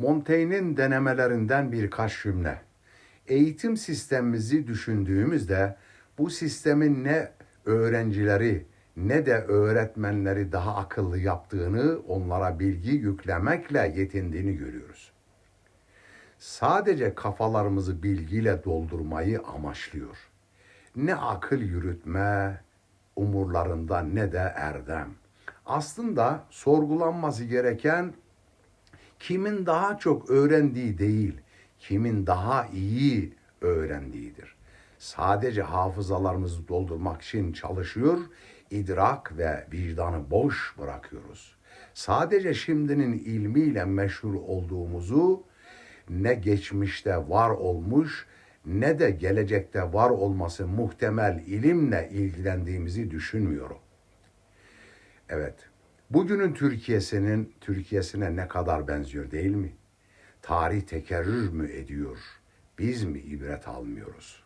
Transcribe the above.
Montaigne'in denemelerinden birkaç cümle. Eğitim sistemimizi düşündüğümüzde bu sistemin ne öğrencileri ne de öğretmenleri daha akıllı yaptığını, onlara bilgi yüklemekle yetindiğini görüyoruz. Sadece kafalarımızı bilgiyle doldurmayı amaçlıyor. Ne akıl yürütme umurlarında ne de erdem. Aslında sorgulanması gereken kimin daha çok öğrendiği değil, kimin daha iyi öğrendiğidir. Sadece hafızalarımızı doldurmak için çalışıyor, idrak ve vicdanı boş bırakıyoruz. Sadece şimdinin ilmiyle meşhur olduğumuzu ne geçmişte var olmuş ne de gelecekte var olması muhtemel ilimle ilgilendiğimizi düşünmüyorum. Evet. Bugünün Türkiye'sinin Türkiye'sine ne kadar benziyor değil mi? Tarih tekerrür mü ediyor? Biz mi ibret almıyoruz?